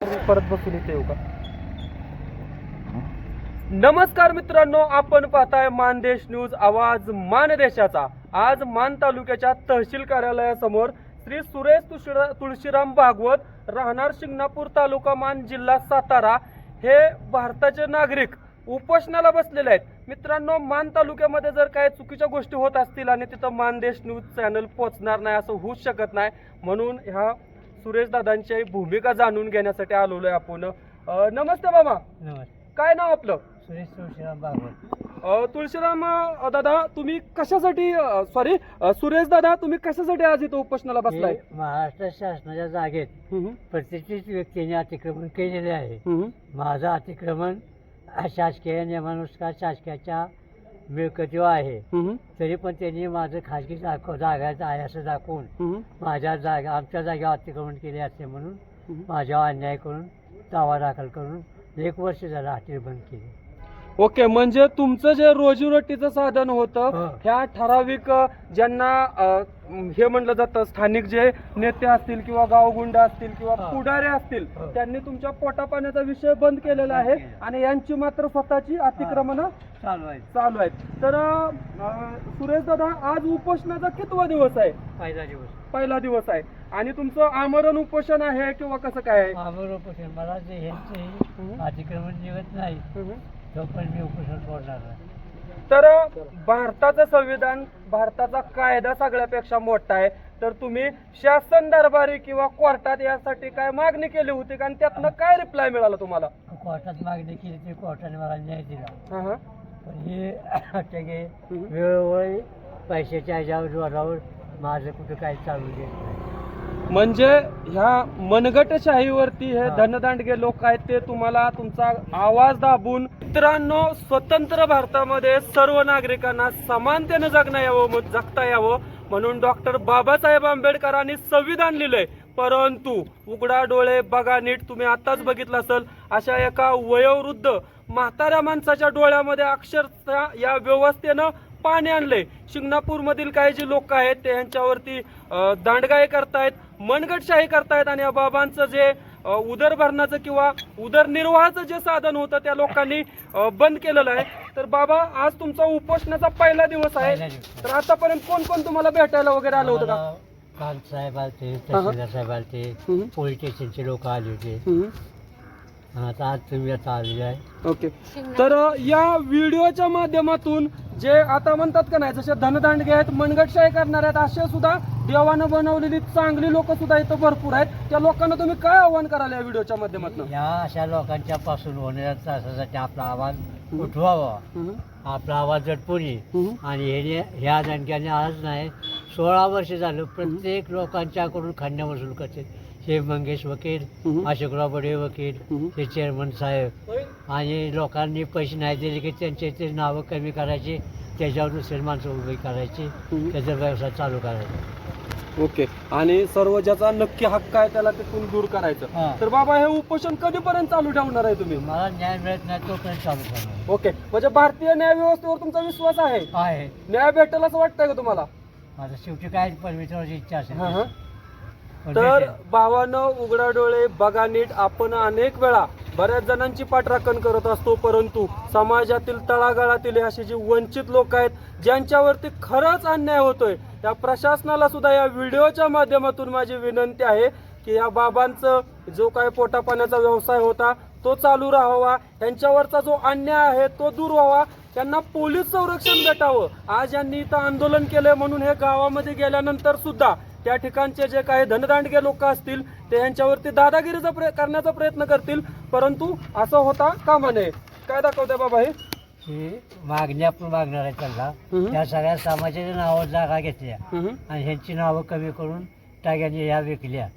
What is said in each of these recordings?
परत बसून इथे येऊ का? नमस्कार मित्रांनो आपण पाहताय मानदेश न्यूज आवाज मानदेशाचा. आज मान तालुक्याच्या तहसील कार्यालयासमोर श्री सुरेश तुळशीरा- तुळशीराम भागवत राहणार शिंगणापूर तालुका मान जिल्हा सातारा हे भारताचे नागरिक उपोषणाला बसलेले आहेत. मित्रांनो मान तालुक्यामध्ये जर काही चुकीच्या गोष्टी होत असतील आणि तिथं मानदेश न्यूज चॅनल पोहोचणार नाही असं होऊच शकत नाही म्हणून ह्या सुरेश दादांची भूमिका जाणून घेण्यासाठी आलेलो आहे आपण. अ, नमस्ते मामा. नमस्ते. काय नाव आपलं? सुरेश तुळशीराम भागवत अ, तुळशीराम अ, दादा तुम्ही कशासाठी सॉरी सुरेश दादा तुम्ही कशासाठी आज इथं उपोषणाला बसलाय? हे महाराष्ट्र शासनाच्या जागेत हम्म, प्रतिष्ठित व्यक्तीने अतिक्रमण केलेले आहे. हम्म, माझं अतिक्रमण शासकीय नियमानुसार शासकीयाच्या मिळकतीवर आहे हम्म, तरी पण त्यांनी माझं खाजगी दाखव जागा आहे असं दाखवून हम्म, माझ्या जागा आमच्या जागेवर अतिक्रमण केले असे म्हणून हम्म. माझ्यावर अन्याय करून दावा दाखल करून एक वर्ष झालं अतिक्रमण केले ओके म्हणजे तुमचं जे रोजीरोटीचं साधन होतं हो. ह्या ठराविक अ, ज्यांना अ, हे म्हणलं जातं स्थानिक जे नेते असतील किंवा गावगुंड असतील किंवा हो. पुढारी असतील हो. त्यांनी तुमच्या पोटापाण्याचा विषय बंद केलेला आहे बंद केला. आणि यांची मात्र स्वतःची अतिक्रमणं चालू आहे. चालू आहेत तर सुरेश दादा आज उपोषणाचा कितवा दिवस आहे? पहिला दिवस. पहिला दिवस आहे. आणि तुमचं आमरण उपोषण आहे किंवा कसं काय आहे? आम्हाला उपोषण मला जे ह्यांचे. अतिक्रमण निघत नाही हम्म. तोपर्यंत मी उपोषण सोडणार नाही. तर भारताचं संविधान भारताचा कायदा सगळ्यापेक्षा मोठा आहे. तर तुम्ही शासन दरबारी किंवा कोर्टात यासाठी काय मागणी केली होती? का आणि त्यातनं काय रिप्लाय मिळाला तुम्हाला? कोर्टात मागणी केली ते कोर्टाने मला न्याय दिला. हा, हम्म. वेळोवेळी पैशाच्या ह्याच्यावर जोरावर माझं कुठं काही चालू देत नाही म्हणजे ह्या मनगटशाहीवरती हे हा. धनदांडगे लोक आहेत ते तुम्हाला तुमचा आवाज दाबून मित्रांनो स्वतंत्र भारतामध्ये सर्व नागरिकांना समानतेनं जगता यावं म- जगता यावं म्हणून डॉक्टर बाबासाहेब आंबेडकरांनी संविधान लिहिलंय परंतु उघडा डोळे बघा नीट तुम्ही आताच बघितलं असेल अशा एका वयोवृद्ध म्हाताऱ्या माणसाच्या डोळ्यामध्ये अक्षरशः या व्यवस्थेनं पाणी आणलंय शिंगणापूर मधील काही जे लोक आहेत ते यांच्यावरती अ, दांडगाई करतायत मनगटशाही करतायत आणि या बाबांचं जे उदरभरणाचं किंवा उदरनिर्वाहाचं जे साधन होतं त्या लोकांनी बंद केलेलं आहे तर बाबा आज तुमचा उपोषणाचा पहिला दिवस आहे. तर आतापर्यंत कोण कोण तुम्हाला भेटायला वगैरे आलं होतं का कांत साहेब आलते. तहसीलदार साहेब आलते. पोलीस स्टेशनचे लोक आले होते आता आज तुम्ही आता आलेले आहे. ओके. तर अ, या व्हिडिओच्या माध्यमातून जे आता म्हणतात का नाही जसे धनदांडगे आहेत मनगटशाही करणारे आहेत असे सुद्धा देवानं बनवलेली चांगली लोक सुद्धा इथं भरपूर आहेत. त्या लोकांना तुम्ही काय आव्हान कराल या व्हिडिओच्या माध्यमातून? या अशा लोकांच्या पासून होणाऱ्या त्रासासाठी आपला आवाज उठवावा. आपला आवाज येईल आणि हे ह्या दणक्याने आज नाही सोळा वर्ष झालं प्रत्येक लोकांच्याकडून खंड वसूल करते. हे मंगेश वकील. अशोकराव बडे वकील. हे चेअरमन साहेब. आणि लोकांनी पैसे नाही दिले की त्यांचे ते नावं कमी करायचे त्याच्यावर दुसरे माणसं उभी करायची. त्याचा व्यवसाय चालू करायचा. ओके. आणि सर्व ज्याचा नक्की हक्क आहे त्याला तिथून दूर करायचं. हा. तर बाबा हे उपोषण कधीपर्यंत चालू ठेवणार आहे तुम्ही? मला न्याय मिळत नाही तोपर्यंत चालू करणार. ओके. म्हणजे भारतीय न्याय व्यवस्थेवर तुमचा विश्वास आहे? आहे. न्याय भेटेल असं वाटतंय का तुम्हाला? आता शेवटी काय परमेश्वराची इच्छा असेल तर. भावानं उघडा डोळे बघा नीट. आपण अनेक वेळा बऱ्याच जणांची पाठराखण करत असतो परंतु समाजातील तळागाळातील अशी जी वंचित लोक आहेत ज्यांच्यावरती खरंच अन्याय होतोय या प्रशासनाला सुद्धा या व्हिडिओच्या माध्यमातून माझी विनंती आहे की या बाबांचं जो काय पोटापाण्याचा व्यवसाय होता तो चालू राहावा. यांच्यावरचा जो अन्याय आहे तो दूर व्हावा. त्यांना पोलीस संरक्षण भेटावं. आज यांनी इथं आंदोलन केलंय म्हणून हे गावामध्ये गेल्यानंतर सुद्धा त्या ठिकाणचे जे काही धनदांडगे लोक असतील ते यांच्यावरती दादागिरीचा प्रय करण्याचा प्रयत्न करतील. परंतु असं होता कामा नये. काय दाखवते बाबा हे ही मागणी आपण मागणार आहे त्यांना. हम्म. या सगळ्या समाजाच्या नावावर जागा घेतल्या. हम्म. आणि ह्यांची नावं कमी करून टाक्याने ह्या विकल्या.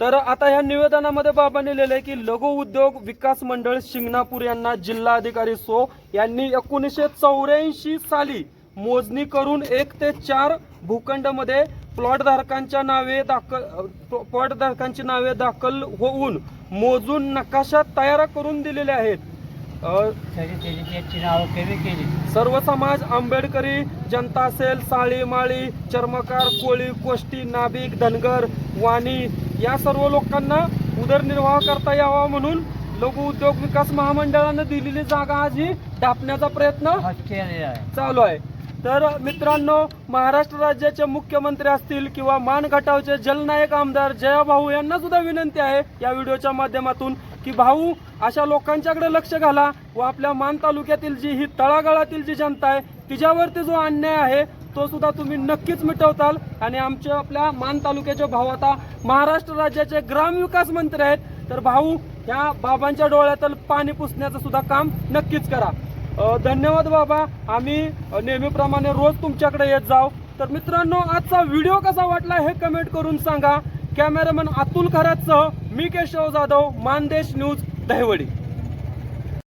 तर आता ह्या निवेदनामध्ये बाबांनी लिहिलंय की लघु उद्योग विकास मंडळ शिंगणापूर यांना जिल्हाधिकारी सो यांनी एकोणीसशे चौऱ्याऐंशी साली मोजणी करून एक ते चार भूखंडमध्ये प्लॉट धारकांच्या नावे दाखल प्लॉट धारकांची नावे दाखल होऊन मोजून नकाशा तयार करून दिलेले आहेत. सर्व समाज आंबेडकरी जनता असेल साळी माळी चर्मकार कोळी कोष्टी नाभिक धनगर वाणी या सर्व लोकांना उदरनिर्वाह करता यावा म्हणून लघु उद्योग विकास महामंडळानं दिलेली जागा आज ही ढापण्याचा प्रयत्न चालू आहे. तर मित्रांनो महाराष्ट्र राज्याचे मुख्यमंत्री असतील किंवा मान गटावचे जलनायक आमदार जया भाऊ यांना सुद्धा विनंती आहे या व्हिडिओच्या माध्यमातून की भाऊ अशा लोकांच्याकडे लक्ष घाला व आपल्या मान तालुक्यातील जी ही तळागाळातील जी जनता आहे तिच्यावरती जो अन्याय आहे तो सुद्धा तुम्ही नक्कीच मिटवताल. आणि आमच्या आपल्या मान तालुक्याचे भाऊ आता महाराष्ट्र राज्याचे ग्रामविकास मंत्री आहेत. तर भाऊ या बाबांच्या डोळ्यातील पाणी पुसण्याचं सुद्धा काम नक्कीच करा. धन्यवाद बाबा. आम्ही नेहमीप्रमाणे रोज तुमच्याकडे येत जाऊ. तर मित्रांनो आजचा व्हिडिओ कसा वाटला हे कमेंट करून सांगा. कॅमेरामॅन अतुल खरातसह मी केशव जाधव मानदेश न्यूज दहिवडी.